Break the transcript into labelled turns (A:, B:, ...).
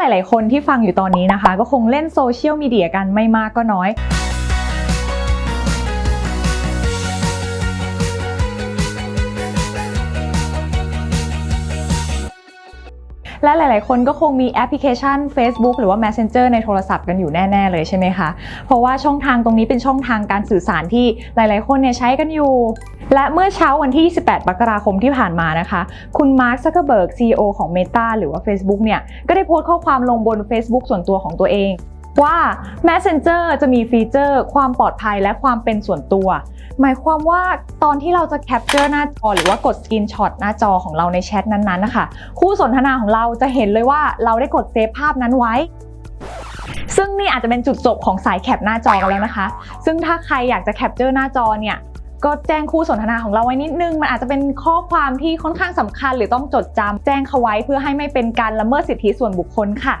A: หลาย ๆ คนที่ฟังอยู่ตอนนี้นะคะ ก็คงเล่นโซเชียลมีเดียกันไม่มากก็น้อย และหลาย ๆ คนก็คงมีแอปพลิเคชัน Facebook หรือว่า Messenger ในโทรศัพท์กันอยู่แน่ ๆ เลยใช่ไหมคะ เพราะว่าช่องทางตรงนี้เป็นช่องทางการสื่อสารที่หลาย ๆ คนเนี่ยใช้กันอยู่ และเมื่อเช้าวันที่ 28มกราคมที่ผ่านมานะคะ คุณมาร์คซักเกอร์เบิร์ก CEO ของ Meta หรือว่า Facebook เนี่ยก็ได้โพสต์ข้อความลงบน Facebook ส่วนตัวของตัวเอง ว่า Messenger จะมีฟีเจอร์ ความปลอดภัยและความเป็นส่วนตัว หมายความว่าตอนที่เราจะแคปเจอร์หน้าจอหรือว่ากดสกรีนช็อตหน้าจอของเราในแชทนั้นๆนะคะคู่สนทนาของเราจะเห็นเลยว่าเราได้กดเซฟภาพนั้นไว้ ซึ่งนี่อาจจะเป็นจุดจบของสายแคปหน้าจอกันแล้วนะคะ ซึ่งถ้าใครอยากจะแคปเจอร์หน้าจอเนี่ยก็แจ้งคู่สนทนาของเราไว้นิดนึง มันอาจจะเป็นข้อความที่ค่อนข้างสำคัญ หรือต้องจดจำแจ้งเขาไว้เพื่อให้ไม่เป็นการละเมิดสิทธิส่วนบุคคลค่ะ